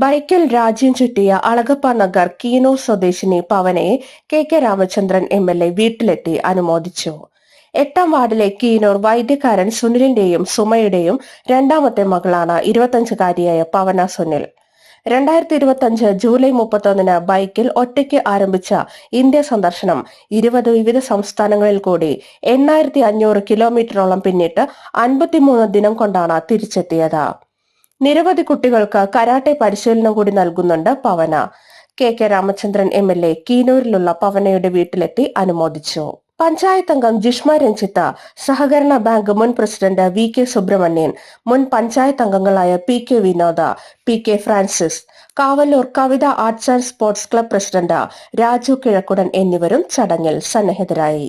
ബൈക്കിൽ രാജ്യം ചുറ്റിയ അളഗപ്പ നഗർ കീനോ സ്വദേശിനി പവനെ K K Ramachandran M L A വീട്ടിലെത്തി അനുമോദിച്ചു. എട്ടാം വാർഡിലെ കീനൂർ വൈദ്യക്കാരൻ സുനിലിന്റെയും സുമയുടെയും രണ്ടാമത്തെ മകളാണ് ഇരുപത്തഞ്ചുകാരിയായ പവന സുനിൽ. രണ്ടായിരത്തി ഇരുപത്തഞ്ച് ജൂലൈ മുപ്പത്തൊന്നിന് ബൈക്കിൽ ഒറ്റയ്ക്ക് ആരംഭിച്ച ഇന്ത്യ സന്ദർശനം ഇരുപത് വിവിധ സംസ്ഥാനങ്ങളിൽ കൂടി എണ്ണായിരത്തി അഞ്ഞൂറ് കിലോമീറ്ററോളം പിന്നിട്ട് അൻപത്തിമൂന്ന് ദിനം കൊണ്ടാണ് തിരിച്ചെത്തിയത്. നിരവധി കുട്ടികൾക്ക് കരാട്ടെ പരിശീലനം കൂടി നൽകുന്നുണ്ട് Pavana. K K Ramachandran M L A കീനൂരിലുള്ള പവനയുടെ വീട്ടിലെത്തി അനുമോദിച്ചു. പഞ്ചായത്ത് അംഗം ജിഷ്മ രഞ്ജിത്ത സഹകരണ ബാങ്ക് മുൻ പ്രസിഡന്റ് വി കെ സുബ്രഹ്മണ്യൻ മുൻ പഞ്ചായത്ത് അംഗങ്ങളായ P K Vinoda P K Francis Kavallur Kavitha arts and sports club president Raju Kizhakkudan എന്നിവരും ചടങ്ങിൽ സന്നിഹിതരായി.